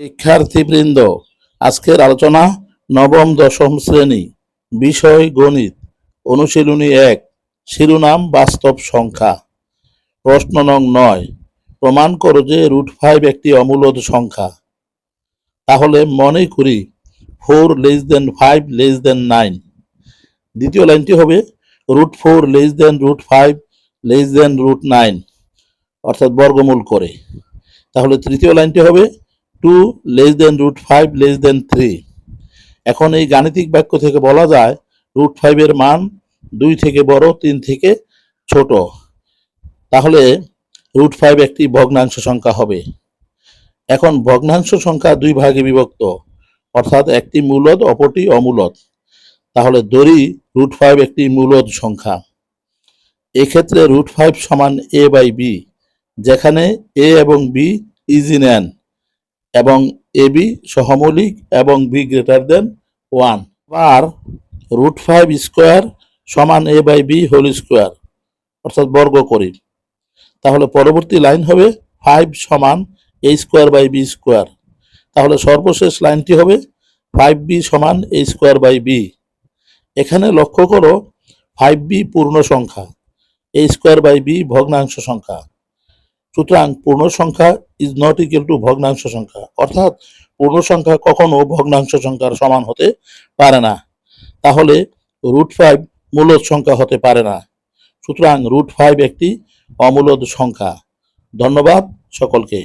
শিক্ষার্থীবৃন্দ, আজকের আলোচনা নবম দশম শ্রেণি, বিষয় গণিত, অনুশীলনী এক, শিরোনাম বাস্তব সংখ্যা। প্রশ্ন নং নয়, প্রমাণ করো যে রুট ফাইভ একটি অমূলদ সংখ্যা। তাহলে মনে করি four less than five less than nine দ্বিতীয় লাইনটি হবে root four less than root five less than root nine অর্থাৎ বর্গমূল করে। তাহলে তৃতীয় লাইনটি হবে two less than root five less than three এখন এই গাণিতিক বাক্য থেকে বলা যায় রুট ফাইভের মান দুই থেকে বড়, তিন থেকে ছোট। তাহলে রুট ফাইভ একটি ভগ্নাংশ সংখ্যা হবে। এখন ভগ্নাংশ সংখ্যা দুই ভাগে বিভক্ত, অর্থাৎ একটি মূলদ, অপরটি অমূলদ। তাহলে দড়ি রুট ফাইভ একটি মূলদ সংখ্যা। এক্ষেত্রে রুট ফাইভ সমান এ বাই বি যেখানে এ এবং বি ইজি নেন। এবং এ, বি সহমৌলিক এবং বি গ্রেটার দেন ওয়ান আর রুট ফাইভ স্কোয়ার সমান A by B whole square অর্থাৎ বর্গ করি। তাহলে পরবর্তী লাইন হবে ফাইভ সমান A square by B square তাহলে সর্বশেষ লাইনটি হবে ফাইভ বি সমান এ স্কোয়ার বাই বি এখানে লক্ষ্য করো ফাইভ বি পূর্ণ সংখ্যা এ স্কোয়ার বাই বি ভগ্নাংশ সংখ্যা। সুতরাং পূর্ণ সংখ্যা ইজ নট ইকুয়াল টু ভগ্নাংশ সংখ্যা। অর্থাৎ পূর্ণ সংখ্যা কখনো ভগ্নাংশ সংখ্যার সমান হতে পারে না। তাহলে রুট ফাইভ মূলদ সংখ্যা হতে পারে না। সুতরাং রুট ফাইভ একটি অমূলদ সংখ্যা। ধন্যবাদ সকলকে।